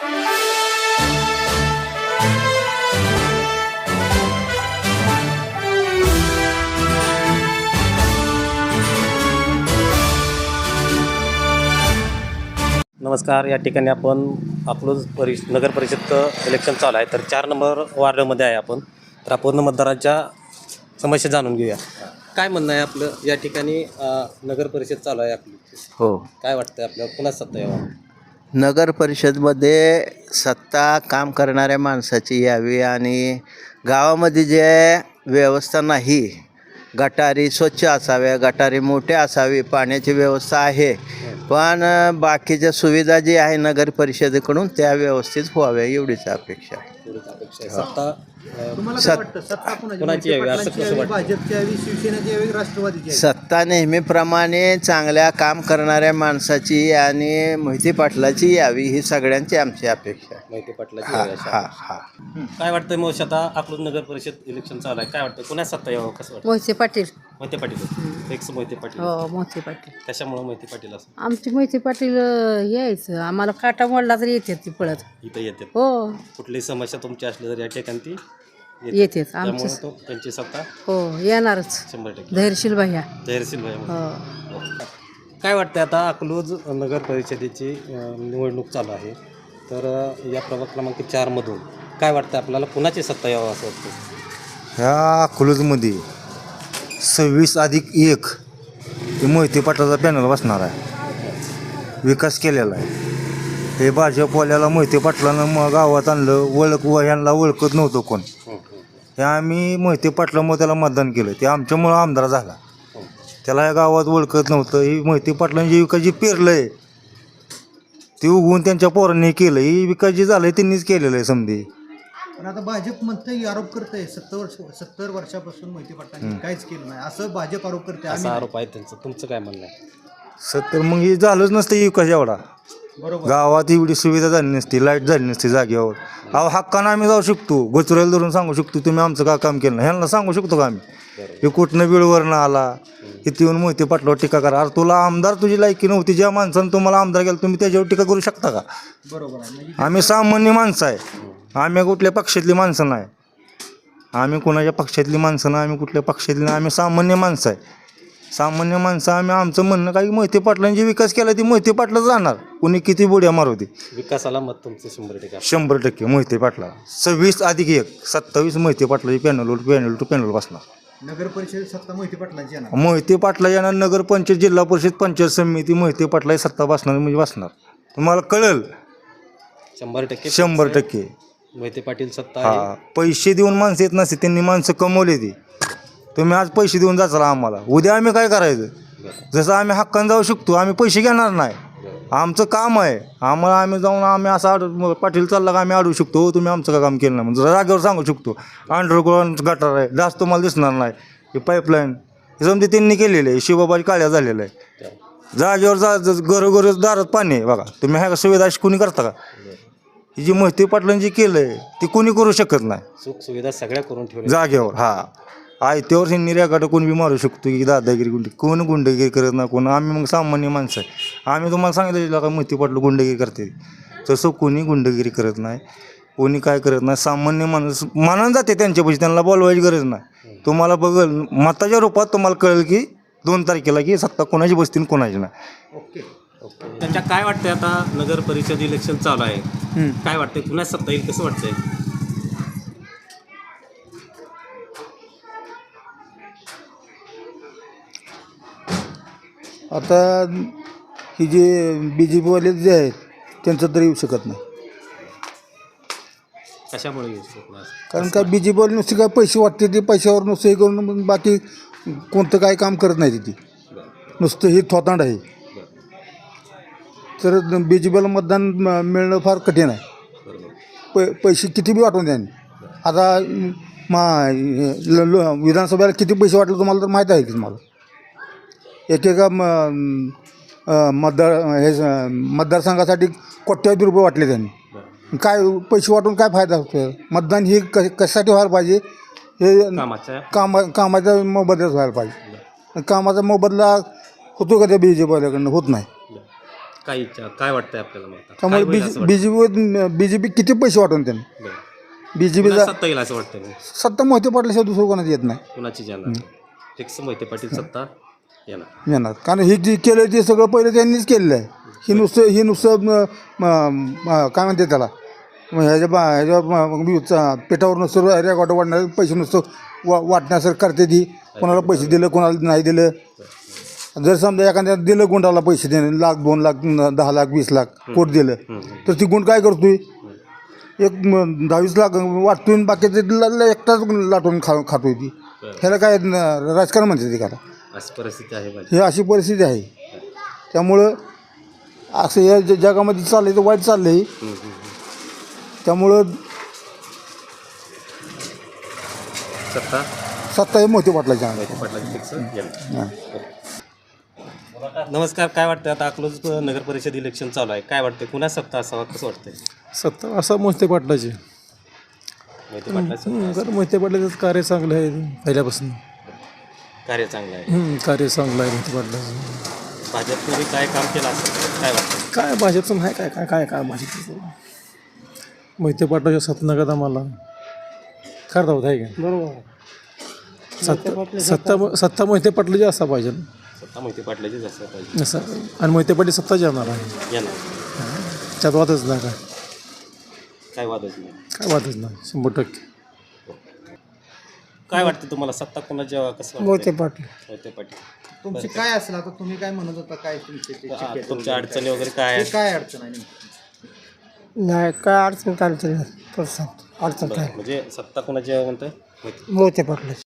नमस्कार या ठिकाणी आपण अकलूज परिष नगर परिषद इलेक्शन चालू आहे. तर चार नंबर वार्डमध्ये आहे आपण. तर आपण मतदारांच्या समस्या जाणून घेऊया. काय म्हणणं आहे आपलं? या ठिकाणी नगर परिषद चालू आहे आपली. हो. काय वाटतंय आपल्याला? पुन्हा सत्ता यावं नगर परिषदमध्ये सत्ता काम करणाऱ्या माणसाची यावी आणि गावामध्ये जे व्यवस्था नाही गटारी स्वच्छ असाव्या गटारी मोठे असावी पाण्याची व्यवस्था आहे. पण बाकीच्या सुविधा जी आहे नगर परिषदेकडून त्या व्यवस्थित व्हाव्या एवढीच अपेक्षा आहे. एवढीच अपेक्षा आहे. सत्ता अ, सत कोणाची यावी? असं कसं वाटतं? भाजपची यावी शिवसेनेची यावी राष्ट्रवादीची यावी? सत्ता नेहमीप्रमाणे चांगल्या काम करणाऱ्या माणसाची आणि मोहिती पाटलाची यावी ही सगळ्यांची आमची अपेक्षा आहे. माहिती पाटलाची हा. हा हा. काय वाटतंय मग आता अकलूज नगर परिषद इलेक्शन चालू आहे. काय वाटतं पुन्हा सत्ता यावं? कसं वाटतं मोहिते पाटील. मोहिते पाटील. एक्स मोहिते पाटील. हो मोहिते पाटील. कशामुळे मोहिते पाटील असं? आमची मोहिते पाटील अं, यायचं. आम्हाला काटा मोडला तरी येते ती पळत. इथं येते हो. कुठलीही समस्या तुमची असली तर या ठिकाणी ती येतेच त्यामुळे आमचं तो त्यांची सत्ता हो येणारच. शंभर टक्के. धैर्यशील भैया. जाहीरशील भाई हो. काय वाटतं आता अकलूज नगर परिषदेची अं, निवडणूक चालू आहे. तर अं, या प्रभाग क्रमांक चारमधून काय वाटतं आपल्याला कुणाची सत्ता यावं असं वाटतं ह्या अकलूजमध्ये सव्वीस अधिक एक हे मोहिते पाटलाचा पॅनल बसणार आहे. विकास केलेला आहे. हे भाजपवाल्याला मोहिते पाटलानं मग गावात आणलं ओळख व ह्यांना ओळखत नव्हतं कोण. हे आम्ही मोहिते पाटलामुळे त्याला मतदान केलं. ते आमच्यामुळं आमदार झाला. त्याला या गावात ओळखत नव्हतं. ही मोहिते पाटलांनी जे विकास जे पेरलं आहे ते उगवून त्यांच्या पोरांनी केलं. ही विकास जे झालं त्यांनीच केलेलं आहे समजे पण आता भाजप म्हणतंय आरोप करतंय. सत्तर वर्ष सत्तर वर्षापासून मोहिते पाटलांनी काहीच केलं नाही. असं भाजप आरोप करते असा आम्ही आरोप आहे त्यांचं. तुमचं काय म्हणणं आहे? सत्तर मग हे झालंच नसतं ही विकास एवढा. गावात एवढी सुविधा झाली नसती लाइट झाली नसती जागेवर. अहो हक्कानं आम्ही जाऊ शकतो. गोचऱ्याला धरून सांगू शकतो तुम्ही आमचं का काम केलं नाही? ह्यांना सांगू शकतो का आम्ही? हे कुठनं वेळवरनं आला? इथे येऊन मोहिते पाटलावर टीका करा. अरे तुला आमदार तुझी लायकी नव्हती. ज्या माणसानं तुम्हाला आमदार केला तुम्ही त्याच्यावर टीका करू शकता का? बरोबर म्हणजे आम्ही सामान्य माणसं आहे. आम्ही कुठल्या पक्षातली माणसं नाही. आम्ही कोणाच्या पक्षातली माणसं नाही आम्ही कुठल्या पक्षातली नाही. आम्ही सामान्य माणसं आहे. सामान्य माणसं आम्ही आमचं म्हणणं काही मोहिते पाटलांनी जे विकास केला ते मोहिते पाटलाच राहणार कुणी किती बुड्या मारू दे? विकासाला मत तुमचं शंभर टक्के. शंभर टक्के मोहिते पाटला सव्वीस अधिक एक सत्तावीस मोहिते पाटलाची पॅनल पॅनल टू पॅनल बसणार. नगर परिषद सत्ता मोहिते पाटलांची येणार. मोहिते पाटला येणार नगर पंचायत जिल्हा परिषद पंचायत समिती मोहिते पाटला ही सत्ता बसणार म्हणजे बसणार. तुम्हाला कळेल? शंभर टक्के. शंभर टक्के. मोहिते पाटील सत्ता आहे. हा पैसे देऊन माणसं येत नसते त्यांनी माणसं कमवली ती. तुम्ही आज पैसे देऊन जाचाल आम्हाला. उद्या आम्ही काय करायचं? जसं आम्ही हक्कानं जाऊ शकतो आम्ही पैसे घेणार नाही. आमचं काम आहे. आम्हाला आम्ही जाऊन आम्ही असं आडू पाटील चालला का आम्ही अडवू शकतो. "हो, तुम्ही आमचं का काम केलं नाही? म्हणजे जागेवर सांगू शकतो. अंडरग्राऊंड गटार आहे. जास्त तुम्हाला दिसणार नाही. हे पाईपलाईन हे समजे त्यांनी केलेलं आहे. शिवबाबाची काळ्या झालेलं आहे जागेवर जा घरोघर दारात पाणी आहे बघा. तुम्ही ह्या सुविधा अशी कोणी करता का? ही जी मोहिते पाटलांनी जे केलं आहे ते कोणी करू शकत नाही. सुख सुविधा सगळ्या करून ठेवल्या. जागेवर हा. आयत्यावर निर्यागाट कोणी बी मारू शकतो की दादागिरी गुंड. कोण गुंडगिरी करत नाही कोण? आम्ही मग सामान्य माणसं आहे. आम्ही तुम्हाला सांगितलं का मोती पाटलं गुंडगिरी करते. तसं कोणी गुंडगिरी करत नाही कोणी काय करत नाही सामान्य माणूस मनानं जाते त्यांच्यापाशी त्यांना बोलवायची गरज नाही. तुम्हाला बघल मताच्या रूपात तुम्हाला कळेल की दोन तारखेला की सत्ता कोणाची बसतील कोणाची नाही. ओके. त्यांच्या काय वाटतंय आता नगर परिषद इलेक्शन चालू आहे? काय वाटतंय? पुन्हा सत्ता येईल कसं वाटतंय? आता ही जे बी जे पीवाले जे आहेत त्यांचं तर येऊ शकत नाही. कशामुळे येऊ शकत नाही? कारण काय बी जे पीवाले नुसते काय पैसे वाटते ते पैशावर नुसतं हे करून मग बाकी कोणतं काय काम करत नाही ती नुसतं हे थोतांड आहे. तर बी जे पीला मतदान म- मिळणं फार कठीण आहे. पै पैसे किती बी वाटून द्याने आता मा ल- ल- विधानसभेला किती पैसे वाटले तुम्हाला तर माहीत आहे की तुम्हाला. एकेका म मतदार हे मतदारसंघासाठी कोट्यावधी रुपये वाटले त्यांनी. काय पैसे वाटून काय फायदा होतो मतदान हे क कशासाठी व्हायला पाहिजे? हे कामा कामाचा मोबदलाच व्हायला पाहिजे. कामाचा मोबदला होतो का त्या बी जे पीवाल्याकडनं होत नाही. काय इच्छा? काय वाटतंय आपल्याला मग? त्यामुळे B J P B J P किती पैसे वाटून त्यांनी. बी जे पीचा सत्ता येईल असं वाटतं सत्ता मोहिते पाटल्याशिवाय दुसरं कोणाच येत नाही. कुणाची जाणार? फिक्स मोहिते पाटील सत्ता? येणार. कारण हे जे केलं ते सगळं पहिलं त्यांनीच केलेलं आहे. ही नुसतं ही नुसतं म- म- म- काय म्हणते त्याला? ह्याच्या बा ह्याच्या म- मी चा- पेटावर नुसतं रेकॉर्ड वाढणार पैसे नुसतं वा वाटण्यासारखं करते ती. कोणाला पैसे दिलं कोणाला नाही दिलं. जर समजा एखाद्या दिलं गुंडाला पैसे देणे लाख दोन लाख न- दहा लाख वीस लाख कोट दिलं तर ती गुंड काय करतोय? एक म- दहावीस लाख वाटतोय आणि बाकीचे ल- ल- एकटाच लाटून खा खातोय ती. ह्याला काय न- राजकारण म्हणते ती त्याला अशी परिस्थिती आहे माझी ही अशी परिस्थिती आहे. त्यामुळं असं या ज- जगामध्ये चाललंय तर वाईट चाललंय. त्यामुळं सत्ता? सत्ता हे मोठी पाटलाची आहे मोहिते पाटलाची फिक्स येणार नमस्कार काय वाटतं आता अकलूज नगर परिषद इलेक्शन चालू आहे. काय वाटतं कुणा सत्ता असावा? कसं वाटतंय? सत्ता असा मोहिते पाटलाचे मोहिते पाटलाचं कारण मोहिते पाटलाचं कार्य चांगलं आहे पहिल्यापासून. कार्य चांगलं आहे? हम्म, कार्य चांगलं आहे पाटलाचं भाजपने काय काम केलं असं काय वाटतं? काय भाजपचं नाही काय काय काय काय भाजपचं मोहिते पाटलाच्या सत्तानगत आम्हाला. करता होत आहे का? बरोबर. सत्ता सत्ता सत्ता मोहिते पाटलाची असा पाहिजे. सत्ता मोहिते पाटलाचीच असं पाहिजे. असं आणि मोहिते पाटील सत्ता येणार आहे. येणार. त्यात वादच नाही काय. काय वादच नाही. काय वादच नाही शंभर टक्के. काय वाटतं तुम्हाला? सत्ता कोणाच्या कसं मोहिते वाटतंय? पाटील. मोहिते पाटील. तुमची काय असेल? आता तुम्ही काय म्हणत होता काय तुमचे ते हा, तुमच्या वगैरे अडचणी वगैरे काय काय? आहे ते काय अडचण आहे नेमकी? नाही काय अडचण काय अडचण अडचण काय? बरं, म्हणजे सत्ता कोणाची आहे म्हणतोय? मोहिते मोहिते पाटलाची